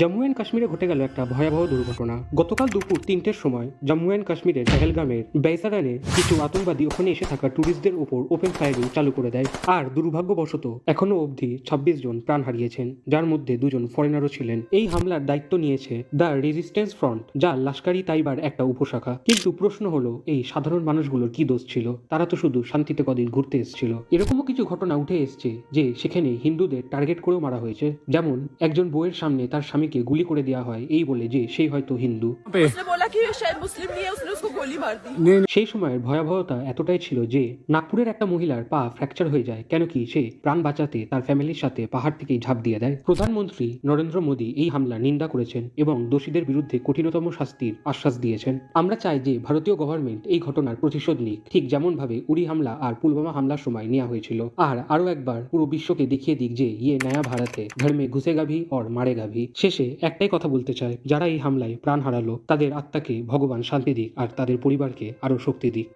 Jammu and কাশ্মীরে ঘটে গেল একটা ভয়াবহ দুর্ঘটনা। গতকাল দুপুর তিনটের সময় জম্মু অ্যান্ড কাশ্মীরের পেহেলগামের বেসারানে কিছু আতঙ্কবাদী ওখানে এসে থাকা ট্যুরিস্টদের উপর ওপেন ফায়ারিং চালু করে দেয় আর দুর্ভাগ্যবশত এখনও অবধি ছাব্বিশ জন প্রাণ হারিয়েছেন, যার মধ্যে দুজন ফরেনারও ছিলেন। এই হামলার দায়িত্ব নিয়েছে দ্য রেজিস্ট্যান্স ফ্রন্ট, যা লাস্কারি তাইবার একটা উপশাখা। কিন্তু প্রশ্ন হলো, এই সাধারণ মানুষগুলোর কি দোষ ছিল? তারা তো শুধু শান্তিতে কদিন ঘুরতে এসেছিল। এরকমও কিছু ঘটনা উঠে এসছে যে সেখানে হিন্দুদের টার্গেট করেও মারা হয়েছে। যেমন, একজন বইয়ের সামনে তার স্বামীকে গুলি করে দেওয়া হয়। এই বলে যে সেই হয়তো হিন্দু। সেই সময়ের ভয়াবহতা এতটাই ছিল যে নাগপুরের একটা মহিলার পা ফ্র্যাকচার হয়ে যায়, কেন কি সে প্রাণ বাঁচাতে তার ফ্যামিলির সাথে পাহাড় থেকেই ঝাঁপ দিয়ে দেয়। প্রধানমন্ত্রী নরেন্দ্র মোদী এই হামলার নিন্দা করেছেন এবং দোষীদের বিরুদ্ধে কঠিনতম শাস্তির আশ্বাস দিয়েছেন। আমরা চাই যে ভারতীয় গভর্নমেন্ট এই ঘটনার প্রতিশোধ নিক, ঠিক যেমন ভাবে উড়ি হামলা আর পুলওয়ামা হামলার সময় নেওয়া হয়েছিল। আর আরও একবার পুরো বিশ্বকে দেখিয়ে দিক যে ইয়ে নয়া ভারতে ধর্মে ঘুষে গাভি আর মারে গাভি। শেষে একটাই কথা বলতে চাই, যারা এই হামলায় প্রাণ হারালো, তাদের আত্মা আত্মাকে ভগবান শান্তি দিক আর তাদের পরিবারকে আরও শক্তি দিক।